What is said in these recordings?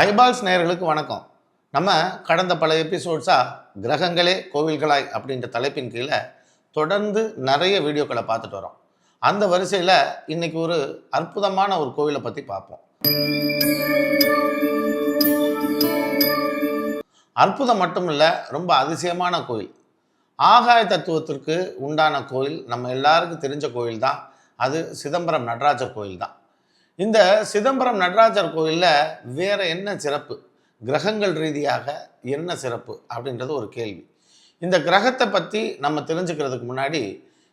Eyeballs நேயர்களுக்கு வணக்கம். நம்ம கடந்த பல எபிசோட்ஸாக கிரகங்களே கோவில்களாய் அப்படின்ற தலைப்பின் கீழே தொடர்ந்து நிறைய வீடியோக்களை பார்த்துட்டு வரோம். அந்த வரிசையில் இன்னைக்கு ஒரு அற்புதமான ஒரு கோவிலை பற்றி பார்ப்போம். அற்புதம் மட்டும் இல்லை ரொம்ப அதிசயமான கோயில் ஆகாய தத்துவத்திற்கு உண்டான கோயில் நம்ம எல்லாருக்கும் தெரிஞ்ச கோயில் தான் அது சிதம்பரம் நடராஜர் கோயில் தான் இந்த சிதம்பரம் நடராஜர் கோயிலில் வேற என்ன சிறப்பு? கிரகங்கள் ரீதியாக என்ன சிறப்பு? அப்படின்றது ஒரு கேள்வி. இந்த கிரகத்தை பற்றி நம்ம தெரிஞ்சுக்கிறதுக்கு முன்னாடி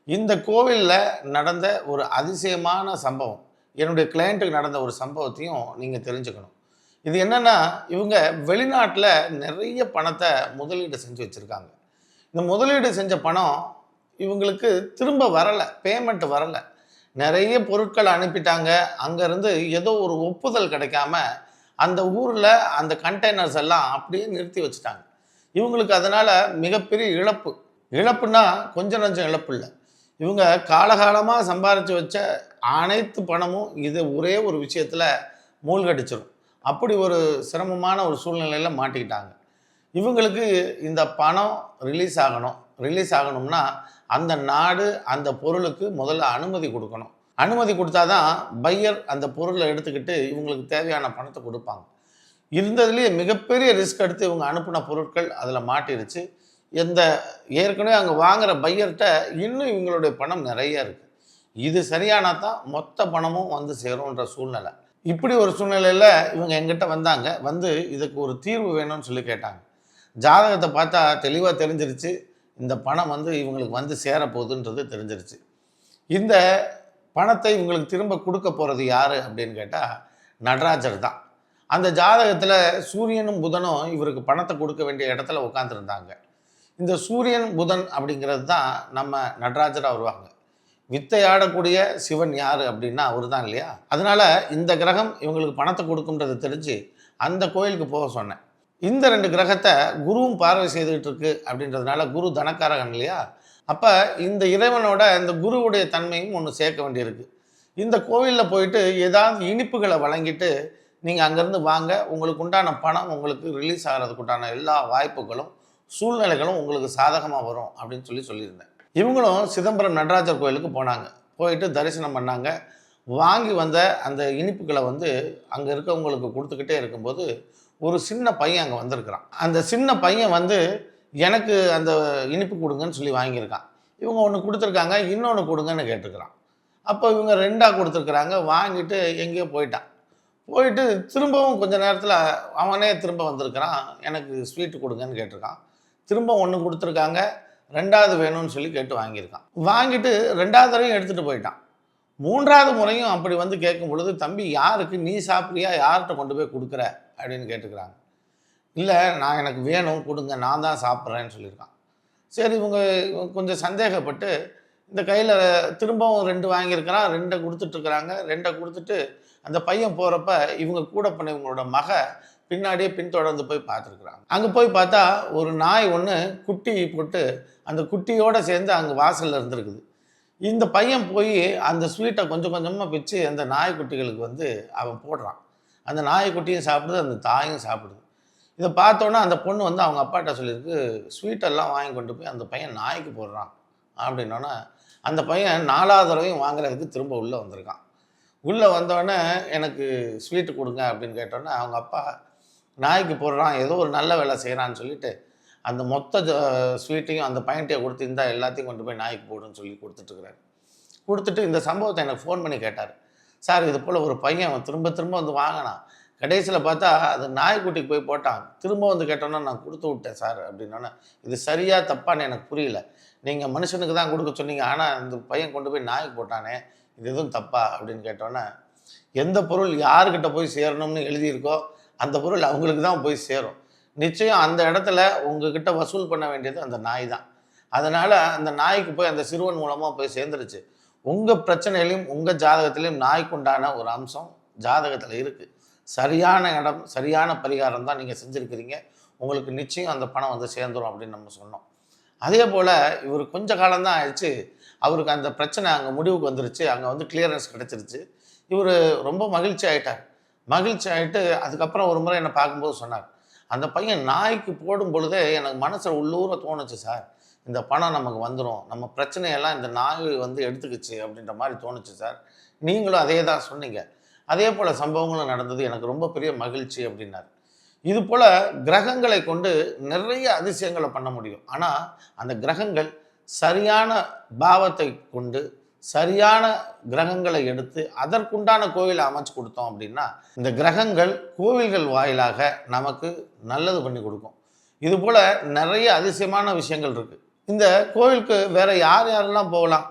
இந்த கோவிலில் நடந்த ஒரு அதிசயமான சம்பவம் என்னுடைய கிளையண்ட்டுக்கு நடந்த ஒரு சம்பவத்தையும் நீங்கள் தெரிஞ்சுக்கணும். இது என்னென்னா இவங்க வெளிநாட்டில் நிறைய பணத்தை முதலீடு செஞ்சு வச்சுருக்காங்க. இந்த முதலீடு செஞ்ச பணம் இவங்களுக்கு திரும்ப வரலை பேமெண்ட் வரலை. நிறைய பொருட்கள் அனுப்பிட்டாங்க. அங்கேருந்து ஏதோ ஒரு ஒப்புதல் கிடைக்காம அந்த ஊரில் அந்த கண்டெய்னர்ஸ் எல்லாம் அப்படியே நிறுத்தி வச்சுட்டாங்க. இவங்களுக்கு அதனால் மிகப்பெரிய இழப்பு. இழப்புனா கொஞ்சம் நஞ்சம் இழப்பு இல்லை. இவங்க காலகாலமாக சம்பாரித்து வச்ச அனைத்து பணமும் இது ஒரே ஒரு விஷயத்தில் மூழ்கடிச்சிடும் அப்படி ஒரு சிரமமான ஒரு சூழ்நிலையில் மாட்டிக்கிட்டாங்க. இவங்களுக்கு இந்த பணம் ரிலீஸ் ஆகணும். ரிலீஸ் ஆகணும்னா அந்த நாடு அந்த பொருளுக்கு முதல்ல அனுமதி கொடுக்கணும். அனுமதி கொடுத்தாதான் பையர் அந்த பொருளை எடுத்துக்கிட்டு இவங்களுக்கு தேவையான பணத்தை கொடுப்பாங்க. இருந்ததுலேயே மிகப்பெரிய ரிஸ்க் எடுத்து இவங்க அனுப்பின பொருட்கள் அதில் மாட்டிருச்சு. எந்த ஏற்கனவே அங்கே வாங்குகிற பையர்கிட்ட இன்னும் இவங்களுடைய பணம் நிறைய இருக்குது இது சரியானா தான் மொத்த பணமும் வந்து சேரும்ன்ற சூழ்நிலை. இப்படி ஒரு சூழ்நிலையில் இவங்க எங்கிட்ட வந்தாங்க. வந்து இதுக்கு ஒரு தீர்வு வேணும்னு சொல்லி கேட்டாங்க. ஜாதகத்தை பார்த்தா தெளிவாக தெரிஞ்சிருச்சு. இந்த பணம் வந்து இவங்களுக்கு வந்து சேரப்போகுதுன்றது தெரிஞ்சிருச்சு. இந்த பணத்தை இவங்களுக்கு திரும்ப கொடுக்க போகிறது யார் அப்படின்னு கேட்டால் நடராஜர் தான். அந்த ஜாதகத்தில் சூரியனும் புதனும் இவருக்கு பணத்தை கொடுக்க வேண்டிய இடத்துல உட்காந்துருந்தாங்க இந்த சூரியன் புதன் அப்படிங்கிறது தான் நம்ம நடராஜராக வருவாங்க. வித்தை ஆடக்கூடிய சிவன் யார் அப்படின்னா அவர் தான் இல்லையா? அதனால் இந்த கிரகம் இவங்களுக்கு பணத்தை கொடுக்கும்ன்றது தெரிஞ்சு அந்த கோயிலுக்கு போக சொன்னேன். இந்த ரெண்டு கிரகத்தை குருவும் பார்வை செய்துகிட்டு இருக்கு அப்படின்றதுனால குரு தனக்காரகன் இல்லையா? அப்போ இந்த இறைவனோட இந்த குருவுடைய தன்மையும் ஒன்று சேர்க்க வேண்டியிருக்கு. இந்த கோவிலில் போயிட்டு ஏதாவது இனிப்புகளை வழங்கிட்டு நீங்கள் அங்கேருந்து வாங்க உங்களுக்கு உண்டான பணம் உங்களுக்கு ரிலீஸ் ஆகிறதுக்கு உண்டான எல்லா வாய்ப்புகளும் சூழ்நிலைகளும் உங்களுக்கு சாதகமாக வரும் அப்படின்னு சொல்லி சொல்லியிருந்தேன். இவங்களும் சிதம்பரம் நடராஜர் கோயிலுக்கு போனாங்க. போயிட்டு தரிசனம் பண்ணாங்க. வாங்கி வந்த அந்த இனிப்புகளை வந்து அங்கே இருக்கவங்களுக்கு கொடுத்துக்கிட்டே இருக்கும்போது ஒரு சின்ன பையன் அங்கே வந்திருக்கிறான். அந்த சின்ன பையன் வந்து எனக்கு அந்த இனிப்பு கொடுங்கன்னு சொல்லி வாங்கியிருக்கான். இவங்க ஒன்று கொடுத்துருக்காங்க இன்னொன்று கொடுங்கன்னு கேட்டிருக்கிறான் அப்போ இவங்க ரெண்டாக கொடுத்துருக்குறாங்க வாங்கிட்டு எங்கேயோ போயிட்டான். போயிட்டு திரும்பவும் கொஞ்ச நேரத்தில் அவனே திரும்ப வந்திருக்கிறான் எனக்கு ஸ்வீட்டு கொடுங்கன்னு கேட்டிருக்கான். திரும்ப ஒன்று கொடுத்துருக்காங்க ரெண்டாவது வேணும்னு சொல்லி கேட்டு வாங்கியிருக்கான். வாங்கிட்டு ரெண்டாவது தடவையும் எடுத்துகிட்டு போயிட்டான். மூன்றாவது முறையும் அப்படி வந்து கேட்கும் பொழுது தம்பி யாருக்கு? நீ சாப்பிட்றியா? யார்கிட்ட கொண்டு போய் கொடுக்குற? அப்படின்னு கேட்டுக்கிறாங்க. இல்லை நான் எனக்கு வேணும் கொடுங்க நான் தான் சாப்பிட்றேன்னு சொல்லியிருக்கான். சரி இவங்க கொஞ்சம் சந்தேகப்பட்டு இந்த கையில் திரும்பவும் ரெண்டு வாங்கியிருக்கிறான் ரெண்டை கொடுத்துட்ருக்குறாங்க. ரெண்டை கொடுத்துட்டு அந்த பையன் போகிறப்ப இவங்க கூட பண்ண இவங்களோட மக பின்னாடியே பின்தொடர்ந்து போய் பார்த்துருக்குறாங்க. அங்கே போய் பார்த்தா ஒரு நாய் ஒன்று குட்டி போட்டு அந்த குட்டியோடு சேர்ந்து அங்கே வாசலில் இருந்திருக்குது. இந்த பையன் போய் அந்த ஸ்வீட்டை கொஞ்சம் கொஞ்சமாக பிச்சு அந்த நாய்க்குட்டிகளுக்கு வந்து அவன் போடுறான். அந்த நாய்க்குட்டியும் சாப்பிடுது அந்த தாயும் சாப்பிடுது. இதை பார்த்தோன்னே அந்த பொண்ணு வந்து அவங்க அப்பாட்ட சொல்லியிருக்கு ஸ்வீட்டெல்லாம் வாங்கி கொண்டு போய் அந்த பையன் நாய்க்கு போடுறான் அப்படின்னோடனே அந்த பையன் நாலாவது தடவையும் வாங்குறதுக்கு திரும்ப உள்ளே வந்திருக்கான். உள்ளே வந்தோடனே எனக்கு ஸ்வீட்டு கொடுங்க அப்படின்னு கேட்டோன்னே அவங்க அப்பா நாய்க்கு போடுறான் ஏதோ ஒரு நல்ல வேலை செய்கிறான்னு சொல்லிட்டு அந்த மொத்த ஜ- ஸ்வீட்டையும் அந்த பையன்கிட்ட கொடுத்து இருந்தால் எல்லாத்தையும் கொண்டு போய் நாய்க்கு போடுன்னு சொல்லி கொடுத்துட்ருக்குறாரு கொடுத்துட்டு இந்த சம்பவத்தை எனக்கு ஃபோன் பண்ணி கேட்டார். சார் இது போல் ஒரு பையன் அவன் திரும்ப திரும்ப வந்து வாங்கினான். கடைசியில் பார்த்தா அது நாய்க்குட்டிக்கு போய் போட்டான். திரும்ப வந்து கேட்டோன்னா நான் கொடுத்து விட்டேன் சார் அப்படின்னோன்னே. இது சரியாக தப்பான்னு எனக்கு புரியல. நீங்கள் மனுஷனுக்கு தான் கொடுக்க சொன்னீங்க. ஆனால் இந்த பையன் கொண்டு போய் நாய்க்கு போட்டானே இது எதுவும் தப்பா? அப்படின்னு கேட்டோன்னே எந்த பொருள் யாருக்கிட்ட போய் சேரணும்னு எழுதியிருக்கோ அந்த பொருள் அவங்களுக்கு தான் போய் சேரும். நிச்சயம் அந்த இடத்துல உங்ககிட்ட வசூல் பண்ண வேண்டியது அந்த நாய் தான். அதனால் அந்த நாய்க்கு போய் அந்த சிறுவன் மூலமாக போய் சேர்ந்துருச்சு. உங்கள் பிரச்சனையிலையும் உங்கள் ஜாதகத்திலையும் நாய்க்குண்டான ஒரு அம்சம் ஜாதகத்தில் இருக்குது சரியான இடம் சரியான பரிகாரம் தான் நீங்கள் செஞ்சுருக்கிறீங்க. உங்களுக்கு நிச்சயம் அந்த பணம் வந்து சேர்ந்துரும் அப்படின்னு நம்ம சொன்னோம். அதே போல் இவர் கொஞ்ச காலம்தான் ஆயிடுச்சு. அவருக்கு அந்த பிரச்சனை அங்கே முடிவுக்கு வந்துருச்சு. அங்கே வந்து கிளியரன்ஸ் கிடச்சிருச்சு. இவர் ரொம்ப மகிழ்ச்சி ஆயிட்டார். மகிழ்ச்சி ஆகிட்டு அதுக்கப்புறம் ஒரு முறை என்னை பார்க்கும்போது சொன்னார் அந்த பையன் நாய்க்கு போடும் பொழுதே எனக்கு மனசில் உள்ளூர தோணுச்சு சார். இந்த பணம் நமக்கு வந்துடும் நம்ம பிரச்சனையெல்லாம் இந்த நாய் வந்து எடுத்துக்கிச்சு அப்படின்ற மாதிரி தோணுச்சு சார். நீங்களும் அதே தான் சொன்னீங்க. அதே போல் சம்பவங்களும் நடந்தது. எனக்கு ரொம்ப பெரிய மகிழ்ச்சி அப்படின்னார். இது போல் கிரகங்களை கொண்டு நிறைய அதிசயங்களை பண்ண முடியும். ஆனால் அந்த கிரகங்கள் சரியான பாவத்தை கொண்டு சரியான கிரகங்களை எடுத்து அதற்குண்டான கோவிலை அமைச்சு கொடுத்தோம் அப்படின்னா இந்த கிரகங்கள் கோவில்கள் வாயிலாக நமக்கு நல்லது பண்ணி கொடுக்கும். இது போல் நிறைய அதிசயமான விஷயங்கள் இருக்குது இந்த கோவிலுக்கு வேற யார் யாரெல்லாம் போகலாம்?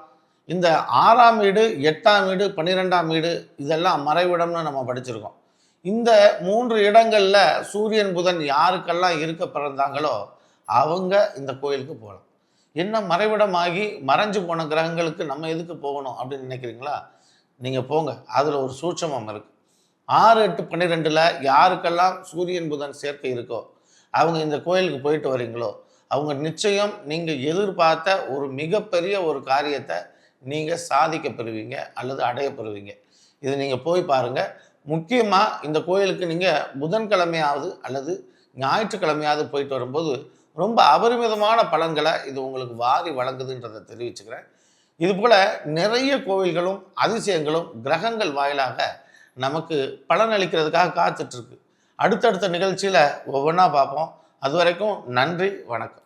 இந்த ஆறாம் வீடு எட்டாம் வீடு பன்னிரெண்டாம் வீடு இதெல்லாம் மறைவிடம்னு நம்ம படிச்சிருக்கோம். இந்த மூன்று இடங்களில் சூரியன் புதன் யாருக்கெல்லாம் இருக்க பிறந்தாங்களோ அவங்க இந்த கோயிலுக்கு போகலாம். என்ன மறைவிடமாகி மறைஞ்சு போன கிரகங்களுக்கு நம்ம எதுக்கு போகணும் அப்படின்னு நினைக்கிறீங்களா? நீங்கள் போங்க. அதில் ஒரு சூட்சமம் இருக்குது ஆறு எட்டு பன்னிரெண்டில் யாருக்கெல்லாம் சூரியன் புதன் சேர்க்கை இருக்கோ அவங்க இந்த கோயிலுக்கு போயிட்டு வரீங்களோ அவங்க நிச்சயம் நீங்கள் எதிர்பார்த்த ஒரு மிகப்பெரிய ஒரு காரியத்தை நீங்கள் சாதிக்க பெறுவீங்க அல்லது அடைய பெறுவீங்க இது நீங்கள் போய் பாருங்கள் முக்கியமாக இந்த கோயிலுக்கு நீங்கள் புதன்கிழமையாவது அல்லது ஞாயிற்றுக்கிழமையாவது போயிட்டு வரும்போது ரொம்ப அபரிமிதமான பலன்களை இது உங்களுக்கு வாரி வழங்குதுன்றதை தெரிவிச்சுக்கிறேன். இதுபோல் நிறைய கோவில்களும் அதிசயங்களும் கிரகங்கள் வாயிலாக நமக்கு பலனளிக்கிறதுக்காக காத்துட்ருக்கு அடுத்தடுத்த நிகழ்ச்சியில் ஒவ்வொன்றா பார்ப்போம். அது வரைக்கும் நன்றி வணக்கம்.